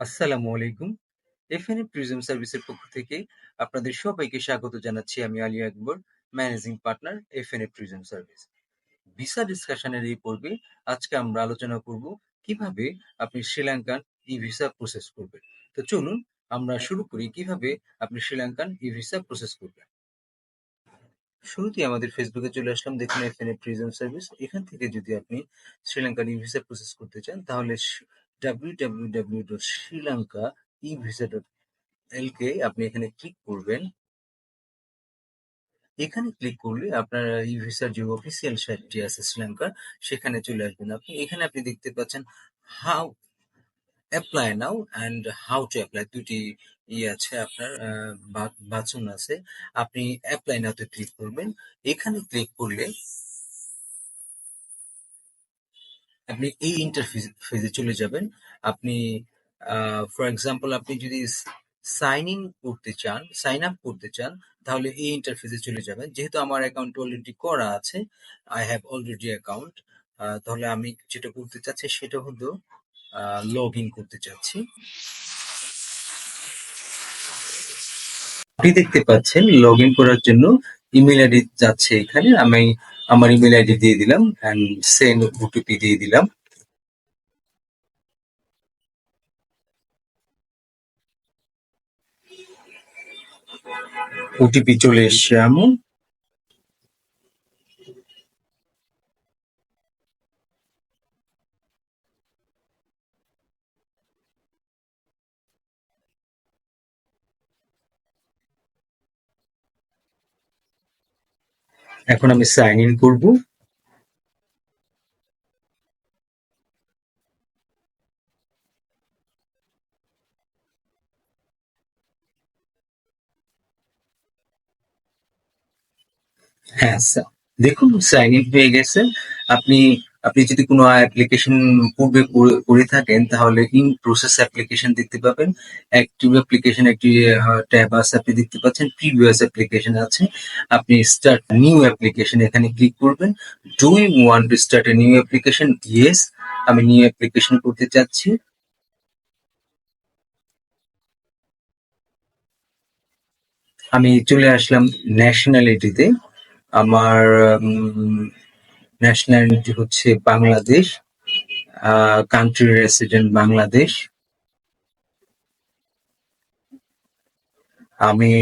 আসসালামু আলাইকুম। এফএনএ প্রিজম সার্ভিসের পক্ষ থেকে আপনাদের সবাইকে স্বাগত জানাচ্ছি আমি Ali Akbar, managing partner FNA prism service. Visa ডিসকাশনের এই পর্বে আজকে আমরা আলোচনা করব কীভাবে আপনি শ্রীলঙ্কান ই-ভিসা প্রসেস করবেন। তো চলুন আমরা শুরু করি কীভাবে আপনি শ্রীলঙ্কান ই-ভিসা প্রসেস করবেন। শুরুতেই আমাদের ফেসবুকে চলে আসলাম দেখুন এফএনএ প্রিজম সার্ভিস। এখান থেকে যদি আপনি শ্রীলঙ্কান ই-ভিসা প্রসেস করতে চান তাহলে www.srilankaevisa.lk আপনি এখানে ক্লিক করবেন। এখানে ক্লিক করলে আপনার ই ভিসার যে অফিসিয়াল সাইটটি আছে শ্রীলঙ্কার সেখানে চলে আসবেন আপনি। এখানে আপনি দেখতে পাচ্ছেন how apply now and how to apply দুটি ই আছে আপনার বাচন আছে। আপনি অ্যাপ্লাই নাওতে ক্লিক করবেন। এখানে ক্লিক করলে আপনি এই ইন্টারফেসে চলে যাবেন। আপনি ফর এক্সাম্পল আপনি যদি সাইন ইন করতে চান সাইন আপ করতে চান, তাহলে এই ইন্টারফেসে চলে যাবেন। যেহেতু আমার অ্যাকাউন্ট অলরেডি করা আছে আই হ্যাভ অলরেডি অ্যাকাউন্ট তাহলে আমি যেটা করতে চাচ্ছি সেটা হলো লগ ইন করতে চাচ্ছি। আপনি দেখতে পাচ্ছেন লগ ইন করার জন্য ইমেল আইডি যাচ্ছে এখানে। আমি আমার ইমেল আইডি দিয়ে দিলাম অ্যান্ড সেন্ড ওটিপি দিয়ে দিলাম। ওটিপি চলে এসছে এমন। এখন আমি সাইন ইন করব। হ্যাঁ স্যার। দেখুন সাইন ইন হয়ে গেছে। আপনি আপনি যদি কোনো অ্যাপ্লিকেশন পূর্বে করে থাকেন, তাহলে ইন প্রসেস অ্যাপ্লিকেশন দেখতে পাবেন। অ্যাক্টিভ অ্যাপ্লিকেশন একটি ট্যাব আছে, আপনি দেখতে পাচ্ছেন প্রিভিয়াস অ্যাপ্লিকেশন আছে। আপনি স্টার্ট নিউ অ্যাপ্লিকেশন এখানে ক্লিক করবেন। Do you want to start a new application yes আমি নিউ অ্যাপ্লিকেশন করতে চাচ্ছি। আমি চলে আসলাম ন্যাশনালিটিতে আমার ন্যাশনালিটি হচ্ছে বাংলাদেশ কান্ট্রি রেসিডেন্ট বাংলাদেশ। আমি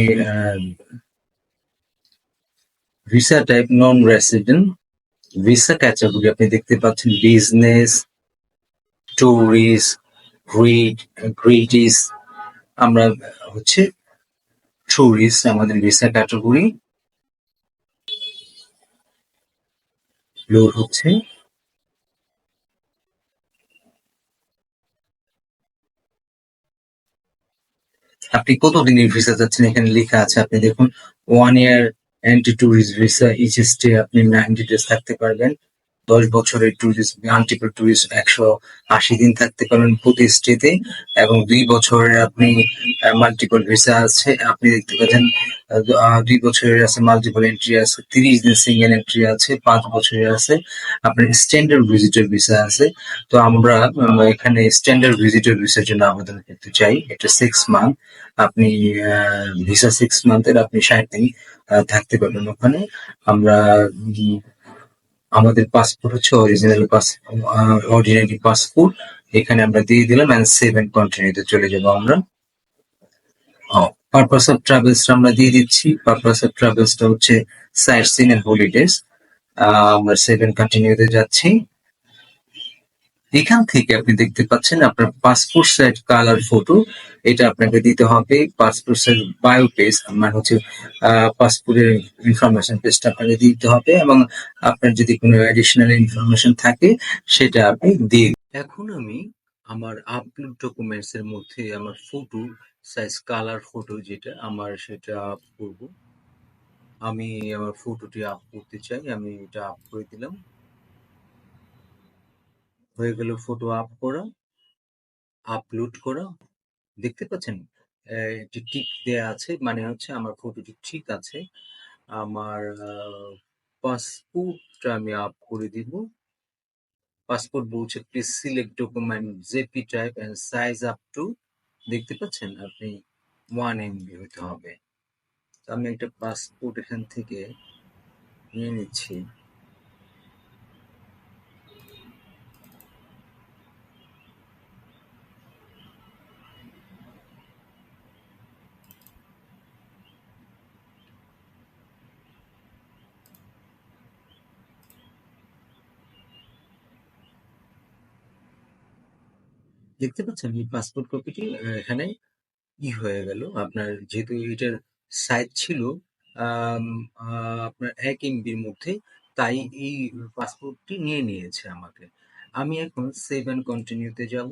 visa type non resident visa category আপনি দেখতে পাচ্ছেন বিজনেস টুরিস্ট গ্রিটিস আমরা হচ্ছে টুরিস্ট আমাদের ভিসা ক্যাটাগরি লোড হচ্ছে। আপনি কতদিনের ভিসা যাচ্ছেন? এখানে লেখা আছে, আপনি দেখুন one year entry tourist visa each stay আপনি নাইনটি ডেজ থাকতে পারবেন। দশ বছরের ট্যুরিস্ট মাল্টিপল ট্যুরিস্ট একশো আশি দিন থাকতে পারবেন প্রতি স্টেতে এবং দুই বছরের আপনি মাল্টিপল ভিসা আছে। আপনি দেখতে পাচ্ছেন দুই বছরের আছে মাল্টিপল এন্ট্রি আছে, তিরিশ দিন সিঙ্গেল এন্ট্রি আছে, পাঁচ বছরের আছে। আপনার স্ট্যান্ডার্ড ভিজিটর ভিসা আছে। তো আমরা এখানে স্ট্যান্ডার্ড ভিজিটর ভিসার জন্য আবেদন করতে চাই। এটা সিক্স মান্থ আপনি ভিসা সিক্স মান্থের আপনি ষাট দিন থাকতে পারবেন ওখানে। আমরা আমাদের পাসপোর্ট হচ্ছে অরিজিনাল পাস অরিজিনালি পাসপোর্ট এখানে আমরা দিয়ে দিলাম অ্যান্ড সেভেন কন্টিনিউতে চলে যাব আমরা। পারপাস অফ ট্রাভেলসটা আমরা দিয়ে দিচ্ছি। পারপাস অফ ট্রাভেলসটা হচ্ছে সাইট সিন এন্ড হলিডেজ আমরা সেভেন কন্টিনিউতে যাচ্ছি। এখান থেকে আপনি দেখতে পাচ্ছেন আপনার পাসপোর্ট সাইজ কালার ফটো এটা আপনাকে দিতে হবে। পাসপোর্ট সাইজ বায়ো পেজ মানে হচ্ছে পাসপোর্টের ইনফরমেশন পেজটা আপনাকে দিতে হবে এবং আপনার যদি কোনো অ্যাডিশনাল ইনফরমেশন থাকে, সেটা আপনি দিয়ে এখন আমি আমার আপলোড ডকুমেন্টস এর মধ্যে আমার ফটো সাইজ কালার ফটো যেটা, আমার সেটা আপ করব। আমি আমার ফটোটি আপ করতে চাই, আমি এটা আপ করে দিলাম। হয়ে গেল ফটো আপ করা আপলোড করা। দেখতে পাচ্ছেন যে টিক দেয়া আছে মানে হচ্ছে আমার ফটোটি ঠিক আছে। আমার পাসপোর্টটা আমি আপ করে দিব। পাসপোর্ট বলছে please select document JP type and size up to দেখতে পাচ্ছেন, আপনি ওয়ান এমবি হতে হবে। আমি একটা পাসপোর্ট এখান থেকে নিয়ে নিচ্ছি। দেখতে পাচ্ছেন এই পাসপোর্ট কপিটি এখানে ই হয়ে গেল। আপনার যেহেতু এটার সাইজ ছিল আপনার এক এমবির মধ্যে, তাই এই পাসপোর্টটি নিয়ে নিয়েছে আমাকে। আমি এখন সেভ অ্যান্ড কন্টিনিউতে যাব।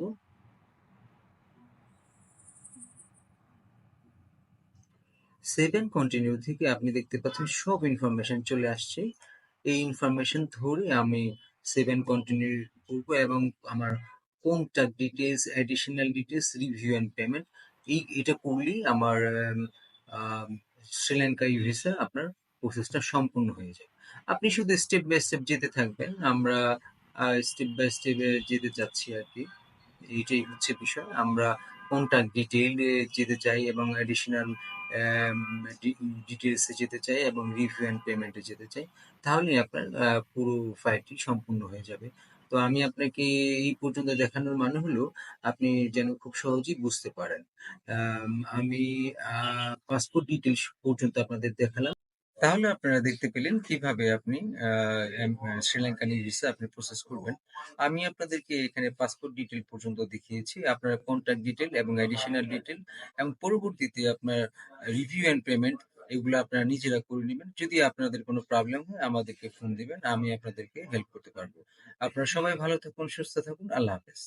সেভ অ্যান্ড কন্টিনিউ থেকে আপনি দেখতে পাচ্ছেন সব ইনফরমেশন চলে আসছে। এই ইনফরমেশন ধরে আমি সেভ অ্যান্ড কন্টিনিউ করব এবং আমার contact details additional details review and payment এই এটা করলেই আমার আম, আম, শ্রীলঙ্কা ভিসা আপনার প্রসেসটা সম্পূর্ণ হয়ে যায়। আপনি শুধু স্টেপ বাই স্টেপ যেতে থাকবেন। আমরা স্টেপ বাই স্টেপ যেতে চাচ্ছি আর কি। এইটাই হচ্ছে বিষয়। আমরা কোনটা ডিটেইল যেতে চাই এবং অ্যাডিশনাল ডিটেলসে যেতে চাই এবং রিভিউ অ্যান্ড পেমেন্টে যেতে চাই তাহলেই আপনার পুরো ফাইলটি সম্পূর্ণ হয়ে যাবে। তো আমি আপনাকে এই পর্যন্ত দেখানোর মানে হলো আপনি যেন খুব সহজেই বুঝতে পারেন। আম, পাসপোর্ট ডিটেলস পর্যন্ত আপনাদের দেখালাম। তাহলে আপনারা দেখতে পেলেন কীভাবে আপনি শ্রীলঙ্কান ভিসা আপনি প্রসেস করবেন। আমি আপনাদেরকে এখানে পাসপোর্ট ডিটেল পর্যন্ত দেখিয়েছি। আপনার কন্ট্যাক্ট ডিটেল এবং অ্যাডিশনাল ডিটেল এবং পরবর্তীতে আপনার রিভিউ অ্যান্ড পেমেন্ট এগুলো আপনারা নিজেরা করে নেবেন। যদি আপনাদের কোনো প্রবলেম হয়, আমাদেরকে ফোন দিবেন, আমি আপনাদেরকে হেল্প করতে পারব। আপনারা সবাই ভালো থাকুন, সুস্থ থাকুন, আল্লাহ হাফেজ।